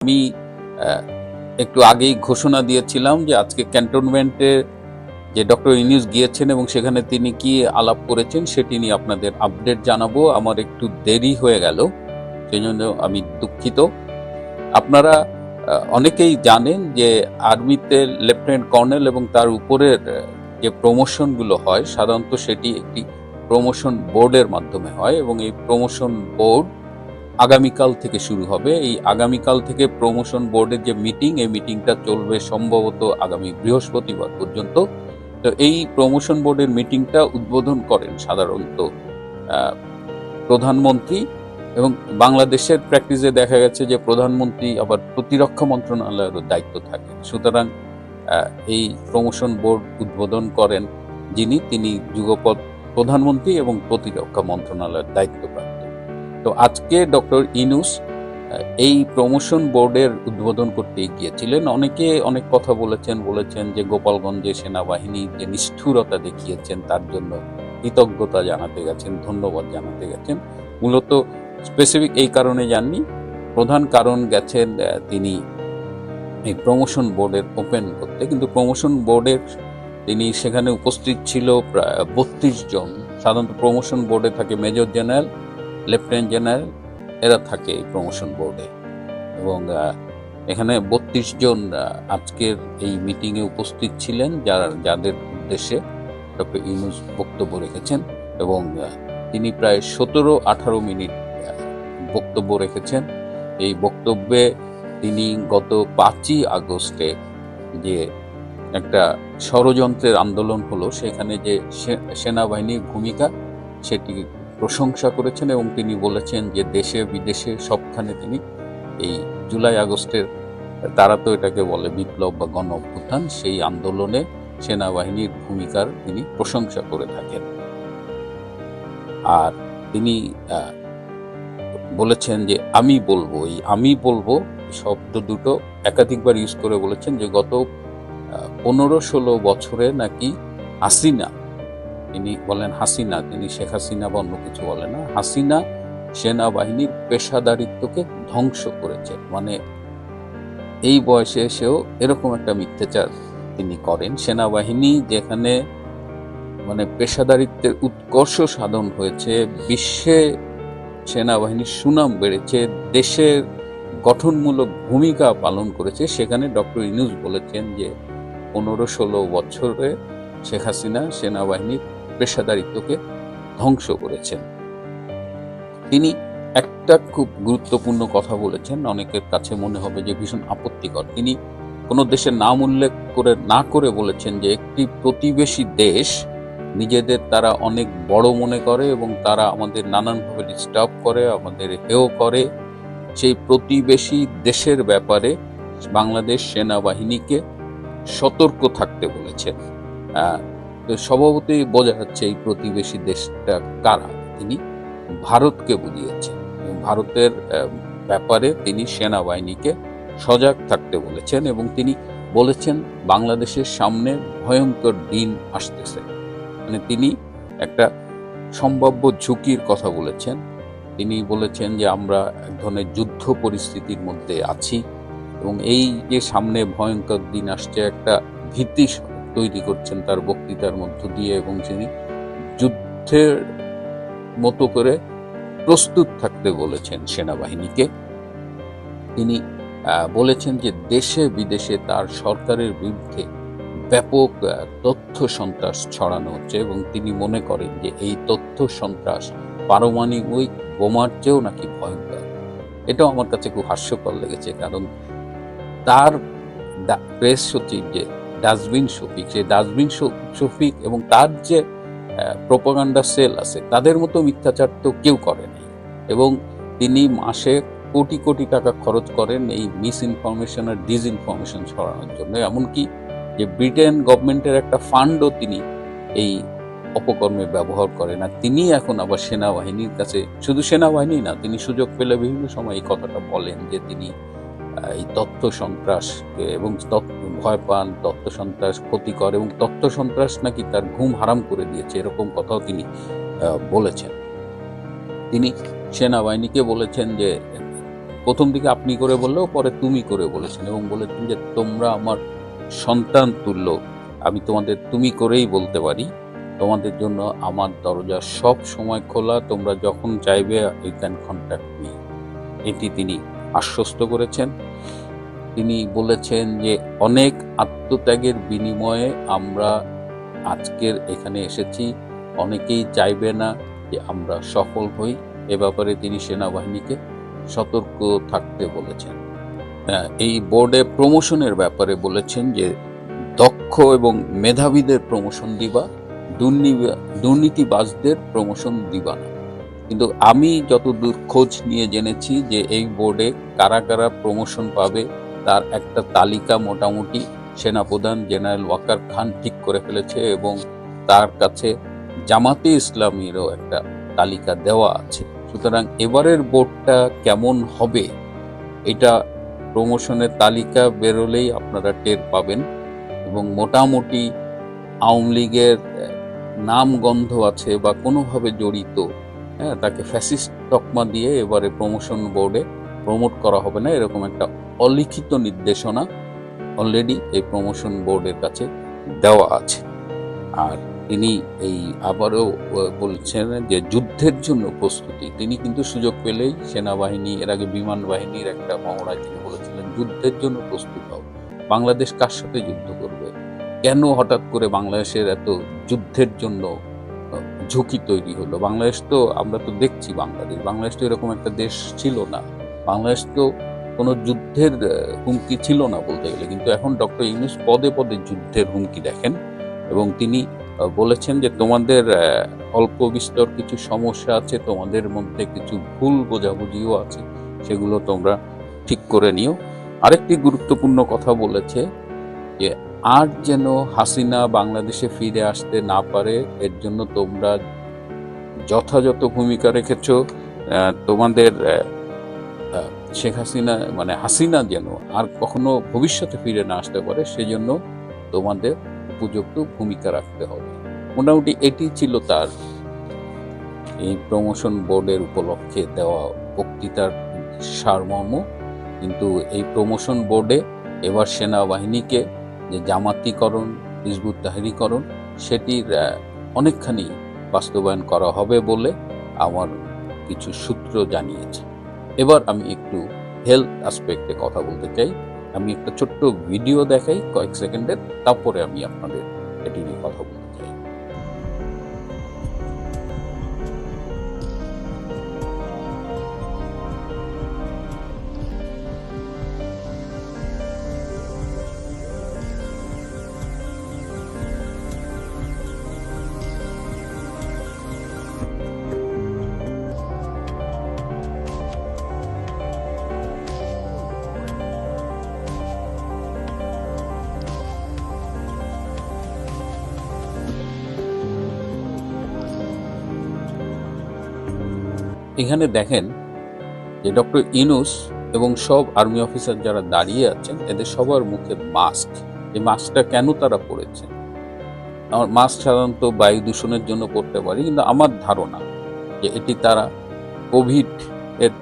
আমি একটু আগেই ঘোষণা দিয়েছিলাম যে আজকে ক্যান্টনমেন্টে যে ডক্টর ইনিউস গিয়েছেন এবং সেখানে তিনি কি আলাপ করেছেন সেটি নিয়ে আপনাদের আপডেট জানাব। আমার একটু দেরি হয়ে গেল সেই জন্য আমি দুঃখিত। আপনারা অনেকেই জানেন যে আর্মিতে লেফটেন্যান্ট কর্নেল এবং তার উপরের যে প্রমোশনগুলো হয়, সাধারণত সেটি একটি প্রমোশন বোর্ডের মাধ্যমে হয় এবং এই প্রমোশন বোর্ড আগামীকাল থেকে শুরু হবে। এই আগামীকাল থেকে প্রমোশন বোর্ডের যে মিটিং এই মিটিংটা চলবে সম্ভবত আগামী বৃহস্পতিবার পর্যন্ত। তো এই প্রমোশন বোর্ডের মিটিংটা উদ্বোধন করেন সাধারণত প্রধানমন্ত্রী এবং বাংলাদেশের প্র্যাকটিসে দেখা গেছে যে প্রধানমন্ত্রী আবার প্রতিরক্ষা মন্ত্রণালয়েরও দায়িত্ব থাকে সুতরাং এই প্রমোশন বোর্ড উদ্বোধন করেন যিনি, তিনি যুগপৎ প্রধানমন্ত্রী এবং প্রতিরক্ষা মন্ত্রণালয়ের দায়িত্বপ্রাপ্ত তো আজকে ডক্টর ইনুস এই প্রমোশন বোর্ডের উদ্বোধন করতে গিয়েছিলেন অনেকে অনেক কথা বলেছেন বলেছেন যে গোপালগঞ্জে সেনাবাহিনী যে নিষ্ঠুরতা দেখিয়েছেন, তার জন্য কৃতজ্ঞতা জানাতে গেছেন, ধন্যবাদ জানাতে গেছেন। মূলত স্পেসিফিক এই কারণে যাননি, প্রধান কারণ গেছেন তিনি এই প্রমোশন বোর্ডের ওপেন করতে। কিন্তু প্রমোশন বোর্ডের তিনি সেখানে উপস্থিত ছিল প্রায় বত্রিশ জন। সাধারণত প্রমোশন বোর্ডে থাকে মেজর জেনারেল লেফটেন্যান্ট জেনারেল এরা থাকে এই প্রমোশন বোর্ডে এবং এখানে বত্রিশ জন আজকের এই মিটিংয়ে উপস্থিত ছিলেন যারা, যাদের উদ্দেশ্যে ডক্টর ইউনুস বক্তব্য রেখেছেন এবং তিনি প্রায় সতেরো আঠারো মিনিট বক্তব্য রেখেছেন। এই বক্তব্যে তিনি গত পাঁচই আগস্টে যে একটা ষড়যন্ত্রের আন্দোলন হলো, সেখানে যে সেনাবাহিনীর ভূমিকা, সেটি প্রশংসা করেছেন এবং তিনি বলেছেন যে দেশে বিদেশে সবখানে তিনি এই জুলাই আগস্টের তারা তো এটাকে বলে বিপ্লব বা গণ অভ্যুত্থান, সেই আন্দোলনে সেনাবাহিনীর ভূমিকার তিনি প্রশংসা করে থাকেন। আর তিনি বলেছেন যে আমি বলব, এই আমি বলব শব্দ দুটো একাধিকবার ইউজ করে বলেছেন যে গত পনেরো ষোলো বছরে নাকি হাসিনা তিনি বলেন হাসিনা, তিনি শেখ হাসিনা বা অন্য কিছু বলেন না। হাসিনা সেনাবাহিনীর পেশাদারিত্বকে ধ্বংস করেছে। মানে এই বয়সে এসেও এরকম একটা মিথ্যাচার তিনি করেন। সেনাবাহিনী যেখানে মানে পেশাদারিত্বের উৎকর্ষ সাধন হয়েছে, বিশ্বে সেনাবাহিনীর সুনাম বেড়েছে, দেশের গঠনমূলক ভূমিকা পালন করেছে। সেখানে ডক্টর ইনুস বলেছেন যে, পনেরো ষোলো বছরে শেখ হাসিনা সেনাবাহিনীর পেশাদারিত্বকে ধ্বংস করেছেন। তিনি একটা খুব গুরুত্বপূর্ণ কথা বলেছেন, অনেকের কাছে মনে হবে যে ভীষণ আপত্তিকর। তিনি কোনো দেশের নাম উল্লেখ করে, না করে বলেছেন যে একটি প্রতিবেশী দেশ নিজেদের তারা অনেক বড় মনে করে এবং তারা আমাদের নানানভাবে ডিস্টার্ব করে, আমাদের হেও করে। সেই প্রতিবেশী দেশের ব্যাপারে বাংলাদেশ সেনাবাহিনীকে সতর্ক থাকতে তো স্বভাবতই বোঝা যাচ্ছে এই প্রতিবেশী দেশটা কারা? তিনি ভারতকে বুঝিয়েছেন ভারতের ব্যাপারে তিনি সেনাবাহিনীকে সজাগ থাকতে বলেছেন এবং তিনি বলেছেন, বাংলাদেশের সামনে ভয়ঙ্কর দিন আসতেছে। মানে তিনি একটা সম্ভাব্য ঝুঁকির কথা বলেছেন। তিনি বলেছেন যে, আমরা এক ধরনের যুদ্ধ পরিস্থিতির মধ্যে আছি এবং এই যে সামনে ভয়ঙ্কর দিন আসছে, একটা ভীতি তৈরি করছেন তার বক্তৃতার মধ্য দিয়ে এবং তিনি যুদ্ধের মতো করে প্রস্তুত থাকতে বলেছেন সেনাবাহিনীকে। তিনি বলেছেন যে দেশে বিদেশে তার সরকারের বিরুদ্ধে ব্যাপক তথ্য সন্ত্রাস ছড়ানো হচ্ছে এবং তিনি মনে করেন যে এই তথ্য সন্ত্রাস পারমাণবিক বোমার চেয়েও নাকি ভয়ঙ্কর। এটাও আমার কাছে খুব হাস্যকর লেগেছে কারণ তার প্রেস সচিব যে ডাস্টবিন শফিক। সেই ডাস্টবিন শফিক এবং তার যে প্রোপাগান্ডা সেল আছে, তাদের মতো মিথ্যাচার তো কেউ করে নাই। এবং তিনি মাসে কোটি কোটি টাকা খরচ করেন এই মিস ইনফরমেশন আর ডিস ইনফরমেশন ছড়ানোর জন্য। এমনকি যে ব্রিটেন গভর্নমেন্টের একটা ফান্ডও তিনি এই অপকর্মে ব্যবহার করেন। আর তিনি এখন আবার সেনাবাহিনীর কাছে, শুধু সেনাবাহিনী না, তিনি সুযোগ পেলে বিভিন্ন সময় এই কথাটা বলেন যে তিনি এই তথ্য সন্ত্রাসকে এবং তথ্য- ভয় পান, তত্ত্ব সন্ত্রাস ক্ষতিকর এবং তত্ত্ব সন্ত্রাস নাকি তার ঘুম হারাম করে দিয়েছে এরকম কথাও তিনি বলেছেন। তিনি সেনাবাহিনীকে বলেছেন যে, প্রথম দিকে আপনি করে বললেও পরে তুমি করে বলেছেন এবং বলেছেন যে, তোমরা আমার সন্তান তুল্য, আমি তোমাদের তুমি করেই বলতে পারি। তোমাদের জন্য আমার দরজা সব সময় খোলা, তোমরা যখন চাইবে ইউ ক্যান কন্ট্যাক্ট মি এটি তিনি আশ্বস্ত করেছেন। তিনি বলেছেন যে, অনেক আত্মত্যাগের বিনিময়ে আমরা আজকের এখানে এসেছি। অনেকেই চাইবে না যে আমরা সফল হই। এ ব্যাপারে তিনি সেনাবাহিনীকে সতর্ক থাকতে বলেছেন। এই বোর্ডে প্রমোশনের ব্যাপারে বলেছেন যে, দক্ষ এবং মেধাবীদের প্রমোশন দিবা, দুর্নি- দুর্নীতিবাজদের প্রমোশন দিবা না। কিন্তু আমি যতদূর খোঁজ নিয়ে জেনেছি যে, এই বোর্ডে কারা কারা প্রমোশন পাবে তার একটা তালিকা মোটামুটি সেনাপ্রধান জেনারেল ওয়াকার খান ঠিক করে ফেলেছে এবং তার কাছে জামাতে ইসলামীরও একটা তালিকা দেওয়া আছে। সুতরাং এবারের বোর্ডটা কেমন হবে, এটা প্রমোশনের তালিকা বেরোলেই আপনারা টের পাবেন এবং মোটামুটি আওয়ামী লীগের নাম গন্ধ আছে বা কোনোভাবে জড়িত হ্যাঁ তাকে ফ্যাসিস্ট তকমা দিয়ে এবারে প্রমোশন বোর্ডে প্রমোট করা হবে না, এরকম একটা অলিখিত নির্দেশনা অলরেডি এই প্রমোশন বোর্ডের কাছে দেওয়া আছে। আর তিনি এই আবারও বলছেন যে যুদ্ধের জন্য প্রস্তুতি। তিনি কিন্তু সুযোগ পেলেই সেনাবাহিনী, এর আগে বিমান বাহিনীর একটা মহড়ায় তিনি বলেছিলেন, যুদ্ধের জন্য প্রস্তুত হও। বাংলাদেশ কার সাথে যুদ্ধ করবে? কেন হঠাৎ করে বাংলাদেশের এত যুদ্ধের জন্য ঝুঁকি তৈরি হলো? বাংলাদেশ তো, আমরা তো দেখছি বাংলাদেশ। বাংলাদেশ তো এরকম একটা দেশ ছিল না। বাংলাদেশ তো কোনো যুদ্ধের হুমকি ছিল না বলতে গেলে। কিন্তু এখন ডক্টর ইউনুস পদে পদে যুদ্ধের হুমকি দেখেন এবং তিনি বলেছেন যে তোমাদের অল্প বিস্তর কিছু সমস্যা আছে, তোমাদের মধ্যে কিছু ভুল বোঝাবুঝিও আছে, সেগুলো তোমরা ঠিক করে নিও। আরেকটি গুরুত্বপূর্ণ কথা বলেছে যে, আর যেন হাসিনা বাংলাদেশে ফিরে আসতে না পারে, এর জন্য তোমরা যথাযথ ভূমিকা রেখেছ তোমাদের শেখ হাসিনা মানে হাসিনা যেন আর কখনো ভবিষ্যতে ফিরে না আসতে পারে, সেজন্য তোমাদের উপযুক্ত ভূমিকা রাখতে হবে। মোটামুটি এটি ছিল তার এই প্রমোশন বোর্ডের উপলক্ষে দেওয়া বক্তৃতার সারমর্ম। কিন্তু এই প্রমোশন বোর্ডে এবার সেনাবাহিনীকে যে জামাতিকরণ, হিজবুত তাহারিকরণ, সেটির অনেকখানি বাস্তবায়ন করা হবে বলে আমার কিছু সূত্র জানিয়েছে। এবার আমি একটু হেলথ অ্যাসপেক্টে কথা বলতে চাই। আমি একটা ছোট্ট ভিডিও দেখাই কয়েক সেকেন্ডের, তারপরে আমি আপনাদের এটি নিয়ে কথা বলতে এখানে দেখেন যে ডক্টর ইনুস এবং সব আর্মি অফিসার যারা দাঁড়িয়ে আছেন, এদের সবার মুখে মাস্ক। এই মাস্কটা কেন তারা পরেছে? আমার মাস্ক সাধারণত বায়ু দূষণের জন্য পড়তে পারি, কিন্তু আমার ধারণা যে এটি তারা কোভিড এর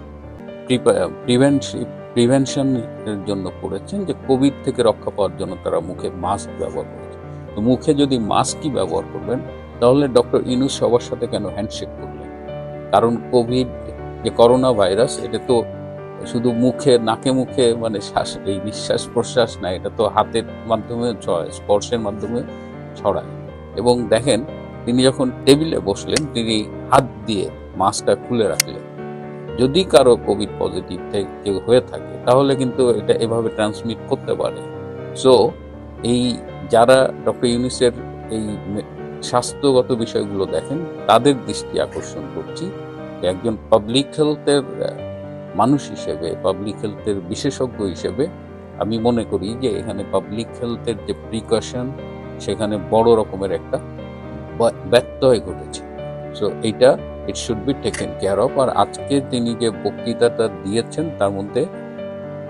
প্রিভেনশনের জন্য করেছেন যে কোভিড থেকে রক্ষা পাওয়ার জন্য তারা মুখে মাস্ক ব্যবহার করেছে। তো মুখে যদি মাস্কই ব্যবহার করবেন, তাহলে ডক্টর ইনুস সবার সাথে কেন হ্যান্ডশেক করলেন কারণ কোভিড যে করোনা ভাইরাস এটা তো শুধু মুখে, নাকে মুখে মানে শ্বাস, এই নিঃশ্বাস প্রশ্বাস না, এটা তো হাতের মাধ্যমে স্পর্শের মাধ্যমে ছড়ায়। এবং দেখেন, তিনি যখন টেবিলে বসলেন, তিনি হাত দিয়ে মাস্কটা খুলে রাখলেন। যদি কারও কোভিড পজিটিভ কেউ হয়ে থাকে, তাহলে কিন্তু এটা এভাবে ট্রান্সমিট করতে পারে। সো এই যারা ডক্টর ইউনিসের এই স্বাস্থ্যগত বিষয়গুলো দেখেন, তাদের দৃষ্টি আকর্ষণ করছি একজন পাবলিক হেলথের মানুষ হিসেবে পাবলিক হেলথের বিশেষজ্ঞ হিসেবে আমি মনে করি যে এখানে পাবলিক হেলথের যে প্রিকশন সেখানে বড় রকমের একটা ব্যত্যয় ঘটেছে। সো এইটা it should be taken care of আর আজকে তিনি যে বক্তৃতাটা দিয়েছেন, তার মধ্যে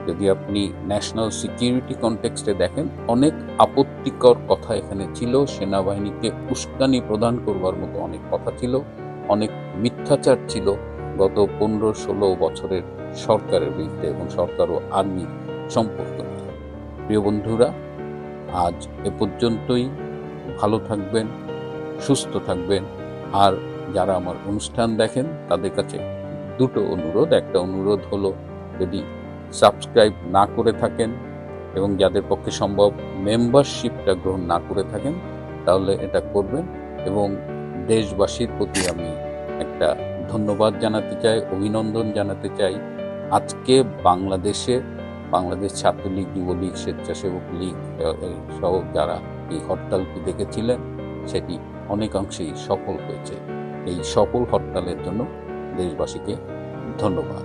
যদি আপনি ন্যাশনাল সিকিউরিটি কনটেক্সটে দেখেন, অনেক আপত্তিকর কথা এখানে ছিল। সেনাবাহিনীকে উস্কানি প্রদান করবার মতো অনেক কথা ছিল, অনেক মিথ্যাচার ছিল গত পনেরো ষোলো বছরের সরকারের বিরুদ্ধে এবং সরকার ও আর্মি সম্পর্ক প্রিয় বন্ধুরা, আজ এ পর্যন্তই। ভালো থাকবেন, সুস্থ থাকবেন। আর যারা আমার অনুষ্ঠান দেখেন, তাদের কাছে দুটো অনুরোধ। একটা অনুরোধ হলো, যদি সাবস্ক্রাইব না করে থাকেন এবং যাদের পক্ষে সম্ভব মেম্বারশিপটা গ্রহণ না করে থাকেন, তাহলে এটা করবেন এবং দেশবাসীর প্রতি আমি একটা ধন্যবাদ জানাতে চাই, অভিনন্দন জানাতে চাই। আজকে বাংলাদেশে, বাংলাদেশ ছাত্রলীগ, যুবলীগ, স্বেচ্ছাসেবক লীগ সহ যারা এই হরতালটি দেখেছিলেন, সেটি অনেকাংশেই সফল হয়েছে। এই সফল হরতালের জন্য দেশবাসীকে ধন্যবাদ।